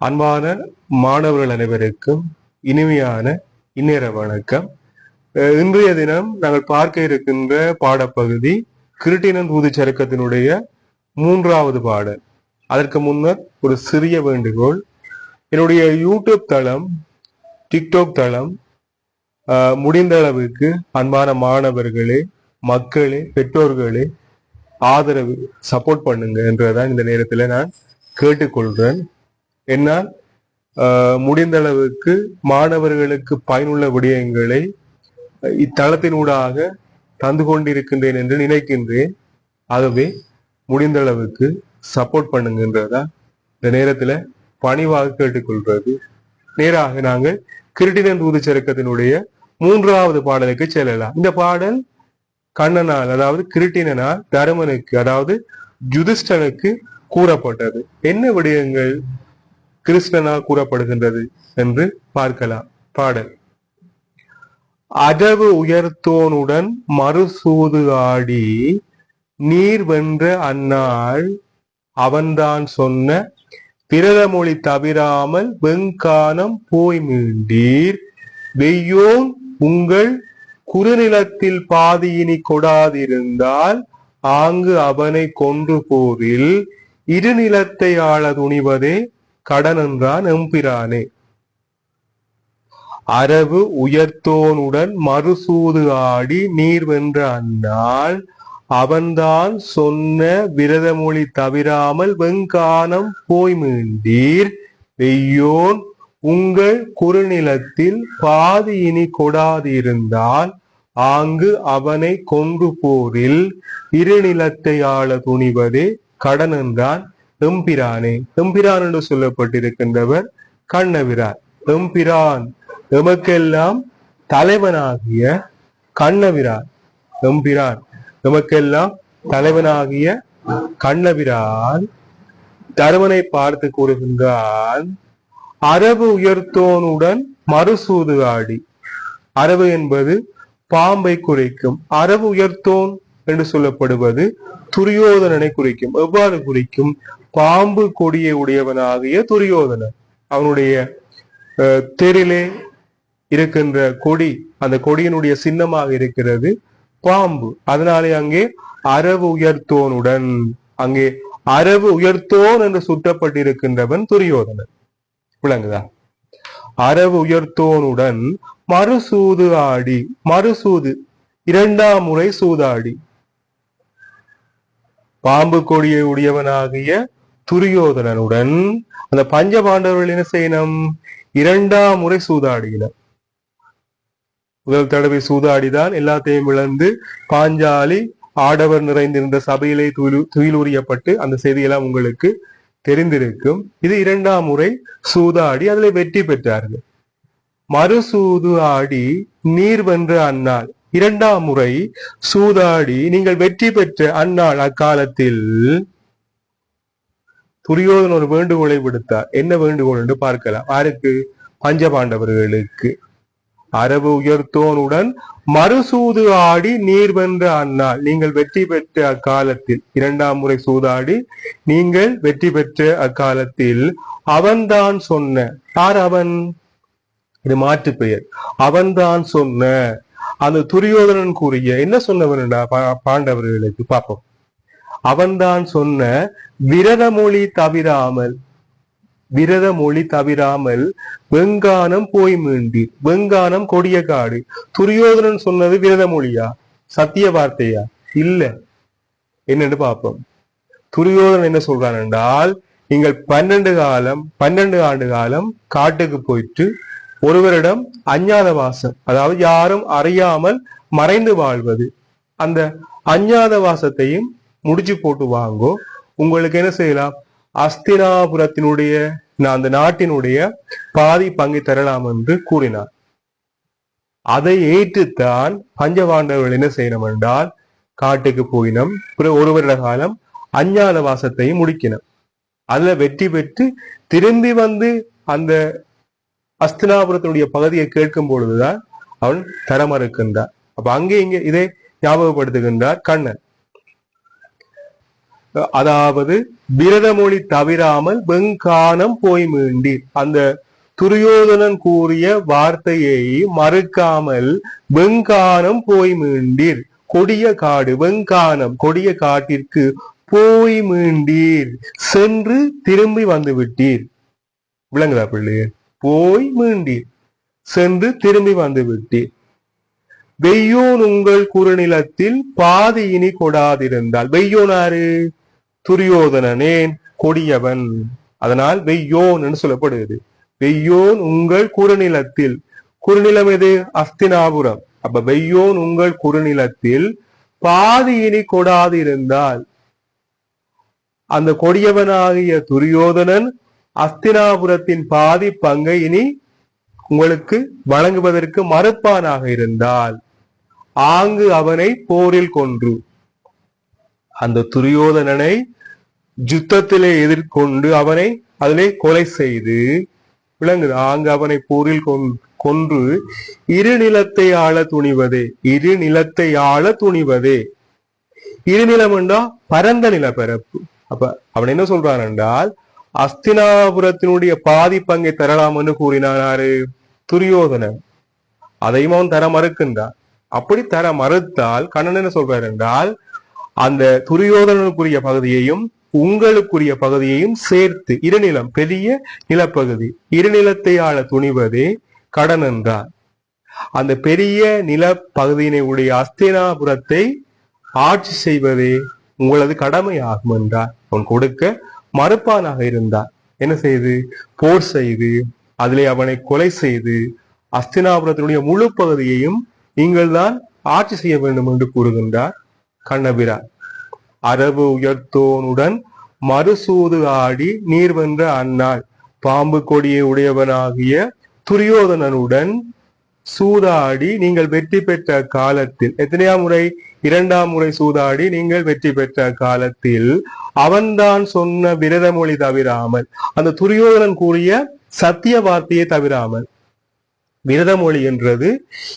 அன்பான மாணவர்கள் அனைவருக்கும் இனிமையான இந்நேர வணக்கம். இன்றைய தினம் நாங்கள் பார்க்க இருக்கின்ற பாடப்பகுதி கிருட்டினன் சருக்கத்தினுடைய மூன்றாவது பாடல். அதற்கு முன்னர் ஒரு சிறிய வேண்டுகோள். என்னுடைய யூடியூப் தளம் டிக்டாக் தளம் முடிந்த அளவுக்கு அன்பான மாணவர்களே மக்களே பெற்றோர்களே ஆதரவு சப்போர்ட் பண்ணுங்க என்றதான் இந்த நேரத்தில் நான் கேட்டுக்கொள்கிறேன் என்னால் ஆஹ், முடிந்த அளவுக்கு மாணவர்களுக்கு பயனுள்ள விடயங்களை இத்தளத்தினூடாக தந்து கொண்டிருக்கின்றேன் என்று நினைக்கின்றேன். ஆகவே முடிந்த அளவுக்கு சப்போர்ட் பண்ணுங்கன்றதா இந்த நேரத்துல பணிவாக கேட்டுக்கொள்றது நேராக நாங்கள் கிருட்டினன் தூது சருக்கத்தினுடைய மூன்றாவது பாடலுக்கு செல்லலாம். இந்த பாடல் கண்ணனால் அதாவது கிருட்டினனால் தருமனுக்கு அதாவது ஜுதிஷ்டனுக்கு கூறப்பட்டது. என்ன விடயங்கள் கிருஷ்ணனால் கூறப்படுகின்றது என்று பார்க்கலாம். பாடல். அடவு உயர்த்தோனுடன் மறுசூது ஆடி நீர் வென்ற அந்நாள் அவன்தான் சொன்ன பிரதமொழி தவிராமல் வெங்கானம் போய் மீண்டீர். வெய்யோன் உங்கள் குறுநிலத்தில் பாதியினி கொடாதிருந்தால் ஆங்கு அவனை கொன்று போரில் இருநிலத்தை ஆள துணிவதே கடன் என்றான் எம்பிரானே. அரவு உயர்த்தோனுடன் மறுசூது ஆடி நீர் வென்ற அந்நாள் அவன்தான் சொன்ன விரதமொழி தவிராமல் வெங்கானம் போய் மீண்டீர். வெய்யோன் உங்கள் குறுநிலத்தில் பாதி இனி கொடாதிருந்தால் ஆங்கு அவனை கொன்று போரில் இருநிலத்தை ஆள துணிவதே கடன் என்றான் எம்பிரானே எம்பிரான் என்று சொல்லப்பட்டிருக்கின்றவர் கண்ணவிரான். எம்பிரான் எமக்கெல்லாம் தலைவனாகிய கண்ணவிரான். எம்பிரான் எமக்கெல்லாம் தலைவனாகிய கண்ணபிரான் தருமனை பார்த்து கூறுகின்றான் அரபு உயர்த்தோனுடன் மறுசூது ஆடி. அரபு என்பது பாம்பை குறைக்கும். அரபு உயர்த்தோன் என்று சொல்லப்படுவது துரியோதனனை குறிக்கும். எவ்வாறு குறிக்கும்? பாம்பு கொடியை உடையவனாகிய துரியோதனன். அவனுடைய அஹ், இருக்கின்ற கொடி அந்த கொடியினுடைய சின்னமாக இருக்கிறது பாம்பு. அதனாலே அங்கே அரவு உயர்த்தோனுடன் அங்கே அரவு உயர்த்தோன் என்று சுட்டப்பட்டிருக்கின்றவன் துரியோதனன். விளங்குதா? அரவு உயர்த்தோனுடன் மறுசூது ஆடி மறுசூது இரண்டாம் முறை சூதாடி. பாம்பு கொடியை உடையவனாகிய துரியோதனனுடன் அந்த பஞ்ச பாண்டவர்கள் என்ன செய்யணும்? இரண்டாம் முறை சூதாடினர். முதல் தடவை சூதாடிதான் எல்லாத்தையும் இழந்து பாஞ்சாலி ஆடவர் நிறைந்திருந்த சபையிலே துயிலு துயிலூரியப்பட்டு அந்த செய்தியெல்லாம் உங்களுக்கு தெரிந்திருக்கும். இது இரண்டாம் முறை சூதாடி அதில் வெற்றி பெற்றார்கள். மறுசூது ஆடி நீர் வென்ற அன்னாள் இரண்டாம் முறை சூதாடி நீங்கள் வெற்றி பெற்ற அந்நாள் அக்காலத்தில் துரியோதன் ஒரு வேண்டுகோளை விடுத்தார். என்ன வேண்டுகோள் என்று பார்க்கலாம். யாருக்கு? பஞ்சபாண்டவர்களுக்கு. அரபு உயர்த்தோனுடன் மறுசூது ஆடி நீர் வென்ற அந்நாள். நீங்கள் வெற்றி பெற்ற அக்காலத்தில். இரண்டாம் முறை சூதாடி நீங்கள் வெற்றி பெற்ற அக்காலத்தில். அவன்தான் சொன்ன. யார் அவன்? இது மாற்று பெயர் அவன்தான் சொன்ன. அந்த துரியோதனன் கூறிய என்ன சொன்னவன்டா பாண்டவர்களுக்கு? பார்ப்போம். அவன்தான் சொன்ன விரத மொழி தவிராமல் விரத மொழி தவிராமல் வெங்கானம் போய் மீண்டி வெங்கானம் கொடிய காடு. துரியோதனன் சொன்னது விரத மொழியா? சத்திய வார்த்தையா? இல்ல. என்னன்னு பார்ப்போம். துரியோதனன் என்ன சொல்றான் என்றால் நீங்கள் பன்னெண்டு காலம் பன்னெண்டு ஆண்டு காலம் காட்டுக்கு போயிட்டு ஒருவரிடம் அஞ்ஞாத வாசம் அதாவது யாரும் அறியாமல் மறைந்து வாழ்வது அந்த அஞ்ஞாத வாசத்தையும் முடிச்சு போட்டு வாங்கோ. உங்களுக்கு என்ன செய்யலாம்? அஸ்தினாபுரத்தினுடைய நான் அந்த நாட்டினுடைய பாதி பங்கை தரலாம் என்று கூறினார். அதை ஏற்றுத்தான் பஞ்சபாண்டவர்கள் என்ன செய்யணும் என்றால் காட்டுக்கு போயினம் பிறகு ஒரு வருட காலம் அஞ்ஞாத வாசத்தையும் முடிக்கணும் அதுல வெற்றி பெற்று திரும்பி வந்து அந்த அஸ்தினாபுரத்தினுடைய பகுதியை கேட்கும் பொழுதுதான் அவன் தரமறுக்கின்றார் அப்ப அங்கே இங்கே இதை ஞாபகப்படுத்துகின்றார் கண்ணன். அதாவது விரதமொழி தவிராமல் வெங்கானம் போய் மீண்டீர் அந்த துரியோதனன் கூறிய வார்த்தையை மறுக்காமல் வெங்கானம் போய் மீண்டீர். கொடிய காடு வெங்கானம் கொடிய காட்டிற்கு போய் மீண்டீர். சென்று திரும்பி வந்து விட்டீர். விளங்குதா பிள்ளையே? போய் மீண்டீர். சென்று திரும்பி வந்து விட்டீர். வெய்யோன் உங்கள் குறுநிலத்தில் பாதி இனி கொடாதிருந்தால். வெய்யோனாரு துரியோதனனேன் கொடியவன். அதனால் வெய்யோன் என்று சொல்லப்படுகிறது. வெய்யோன் உங்கள் குறுநிலத்தில். குறுநிலம் எது? அஸ்தினாபுரம். அப்ப வெய்யோன் உங்கள் குறுநிலத்தில் பாதி இனி கொடாதிருந்தால். அந்த கொடியவனாகிய துரியோதனன் அஸ்தினாபுரத்தின் பாதி பங்கை இனி உங்களுக்கு வழங்குவதற்கு மறுப்பானாக இருந்தால் ஆங்கு அவனை போரில் கொன்று அந்த துரியோதனனை யுத்தத்திலே எதிர்கொண்டு அவனை அதிலே கொலை செய்து விளங்குது ஆங்கு அவனை போரில் கொன்று இரு நிலத்தை ஆள துணிவதே இரு நிலத்தை ஆள துணிவதே. இரு நிலம் என்றா பரந்த நிலப்பரப்பு. அப்ப அவன் என்ன சொல்றான் என்றால் அஸ்தினாபுரத்தினுடைய பாதி பங்கை தரலாம் என்று கூறினாரு துரியோதனன். அதையும் அவன் தர மறுக்கின்றான். அப்படி தர மறுத்தால் கண்ணன் என்ன சொல்றார் என்றால் அந்த துரியோதனனுக்குரிய பகுதியையும் உங்களுக்குரிய பகுதியையும் சேர்த்து இருநிலம் பெரிய நிலப்பகுதி இருநிலத்தை ஆள துணிவதே கடன் என்றார். அந்த பெரிய நிலப்பகுதியினை உடைய அஸ்தினாபுரத்தை ஆட்சி செய்வதே உங்களது கடமையாகும் என்றார். அவன் கொடுக்க மறுப்பானாக இருந்தார். என்ன செய்து? போர் செய்து அதிலே அவனை கொலை செய்து அஸ்தினாபுரத்தினுடைய முழு பகுதியையும் நீங்கள் தான் ஆட்சி செய்ய வேண்டும் என்று கூறுகின்றார் கண்ணபிரான் அரபு உயர்த்தோனுடன் மறுசூது ஆடி நீர் வென்ற அன்னாள் பாம்பு கொடியை உடையவனாகிய துரியோதனனுடன் சூதாடி நீங்கள் வெற்றி பெற்ற காலத்தில். எத்தனையாம் முறை? இரண்டாம் முறை சூதாடி நீங்கள் வெற்றி பெற்ற காலத்தில். அவன்தான் சொன்ன விரத மொழி தவிராமல் அந்த துரியோதனன் கூறிய சத்திய வார்த்தையை தவிராமல். விரத மொழி என்றது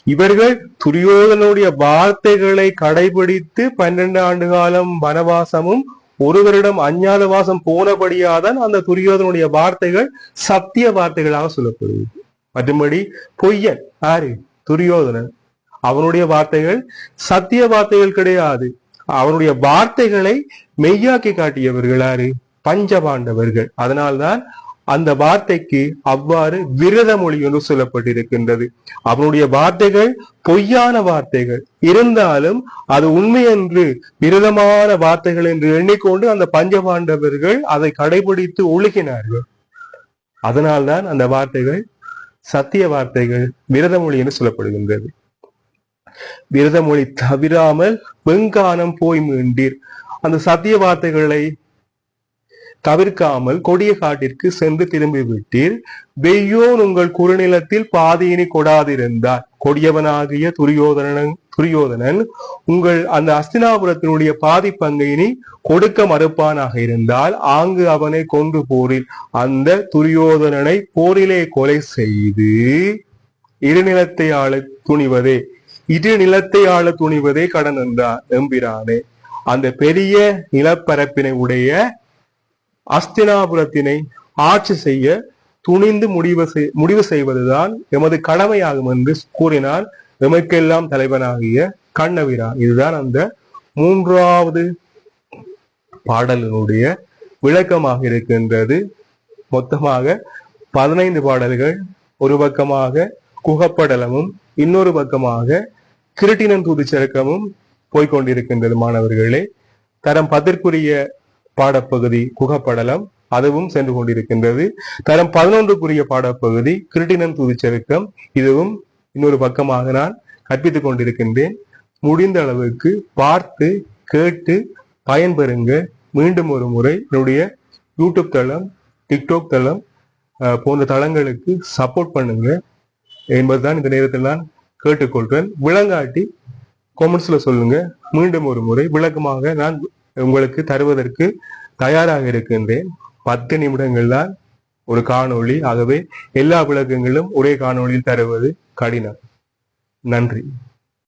இவர்கள் துரியோதனுடைய வார்த்தைகளை கடைபிடித்து பன்னெண்டு ஆண்டு காலம் வனவாசமும் ஒருவரிடம் அஞ்ஞாத வாசம் போனபடியாதான் அந்த துரியோதனுடைய வார்த்தைகள் சத்திய வார்த்தைகளாக சொல்லப்படுகிறது மற்றும்படி பொய்யன். யாரு? துரியோதனன். அவனுடைய வார்த்தைகள் சத்திய வார்த்தைகள் கிடையாது. அவனுடைய வார்த்தைகளை மெய்யாக்கி காட்டியவர்கள் யாரு? பஞ்சபாண்டவர்கள். அதனால்தான் அந்த வார்த்தைக்கு அவ்வாறு விரத மொழி என்று சொல்லப்பட்டிருக்கின்றது. அவனுடைய வார்த்தைகள் பொய்யான வார்த்தைகள். இருந்தாலும் அது உண்மை என்று விரதமான வார்த்தைகள் என்று எண்ணிக்கொண்டு அந்த பஞ்சபாண்டவர்கள் அதை கடைபிடித்து ஒழுகினார்கள். அதனால்தான் அந்த வார்த்தைகள் சத்திய வார்த்தைகள் விரதமொழி என்று சொல்லப்படுகின்றது. விரதமொழி தவிராமல் வெங்கானம் போய் மீண்டீர். அந்த சத்திய வார்த்தைகளை தவிர்க்காமல் கொடிய காட்டிற்கு சென்று திரும்பிவிட்டீர். வெய்யோன் உங்கள் குறுநிலத்தில் பாதியினி கொடாதிருந்தார். கொடியவனாகிய துரியோதனன் துரியோதனன் உங்கள் அந்த அஸ்தினாபுரத்தினுடைய பாதி பங்கையினி கொடுக்க மறுப்பானாக இருந்தால் ஆங்கு அவனை கொன்று போரில். அந்த துரியோதனனை போரிலே கொலை செய்து இருநிலத்தை ஆள துணிவதே இரு நிலத்தை ஆள துணிவதே கடன் என்றார் எம்பிரானே. அந்த பெரிய நிலப்பரப்பினை உடைய அஸ்தினாபுரத்தினை ஆட்சி செய்ய துணிந்து முடிவு செய்- முடிவு செய்வதுதான் எமது கடமையாகும் என்று கூறினார் எமக்கெல்லாம் தலைவனாகிய கண்ணவிரான் இதுதான் அந்த மூன்றாவது பாடலினுடைய விளக்கமாக இருக்கின்றது. மொத்தமாக பதினைந்து பாடல்கள் ஒரு பக்கமாக குகப்படலமும் இன்னொரு பக்கமாக கிருட்டினன் தூதுச்சரக்கமும் போய்க்கொண்டிருக்கின்றது மாணவர்களே. தரம் பத்திற்குரிய பாடப்பகுதி குகப்படலம் அதுவும் சென்று கொண்டிருக்கின்றது. தரம் பதினொன்றுக்குரிய பாடப்பகுதி கிருட்டினன் துதிச்சருக்கம் இதுவும் இன்னொரு பக்கமாக நான் கற்பித்துக் கொண்டிருக்கின்றேன். முடிந்த அளவுக்கு பார்த்து கேட்டு பயன்பெறுங்க. மீண்டும் ஒரு முறை என்னுடைய யூடியூப் தளம் டிக்டாக் தளம் போன்ற தளங்களுக்கு சப்போர்ட் பண்ணுங்க என்பதுதான் இந்த நேரத்தில் நான் கேட்டுக்கொள்கிறேன். விளங்காட்டி கொமெண்ட்ஸ்ல சொல்லுங்க. மீண்டும் ஒரு முறை விளக்கமாக நான் உங்களுக்கு தருவதற்கு தயாராக இருக்கின்றேன். பத்து நிமிடங்கள் தான் ஒரு காணொளி. ஆகவே எல்லா விளக்கங்களும் ஒரே காணொளியில் தருவது கடினம். நன்றி.